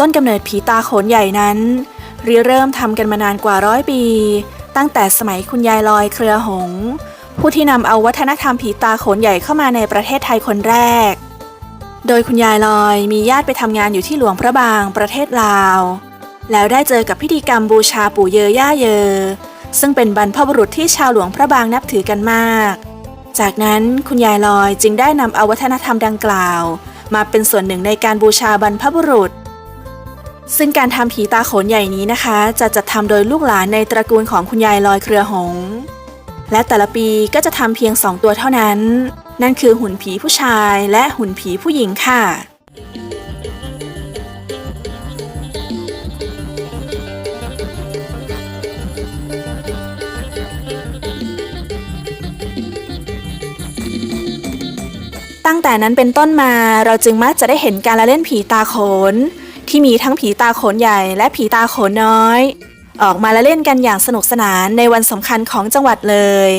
ต้นกำเนิดผีตาโขนใหญ่นั้นริเริ่มทำกันมานานกว่าร้อยปี ตั้งแต่สมัยคุณยายลอยเครือหง ผู้ที่นำเอาวัฒนธรรมผีตาโขนใหญ่เข้ามาในประเทศไทยคนแรก โดยคุณยายลอยมีญาติไปทำงานอยู่ที่หลวงพระบางประเทศลาว แล้วได้เจอกับพิธีกรรมบูชาปู่เยอย่าเยอ ซึ่งเป็นบรรพบุรุษที่ชาวหลวงพระบางนับถือกันมาก จากนั้นคุณยายลอยจึงได้นำเอาวัฒนธรรมดังกล่าว มาเป็นส่วนหนึ่งในการบูชาบรรพบุรุษ ซึ่งการทำผีตาโขนใหญ่นี้นะคะ จะจัดทำโดยลูกหลานในตระกูลของคุณยายลอยเครือหง และแต่ละปีก็จะทำเพียงสองตัวเท่านั้น นั่นคือหุ่นผีผู้ชายและหุ่นผีผู้หญิงค่ะตั้งแต่นั้นเป็นต้นมาเราจึงมักจะได้เห็นการละเล่นผีตาโขน ที่มีทั้งผีตาโขนใหญ่และผีตาโขนน้อย ออกมาละเล่นกันอย่างสนุกสนานในวันสำคัญของจังหวัดเลย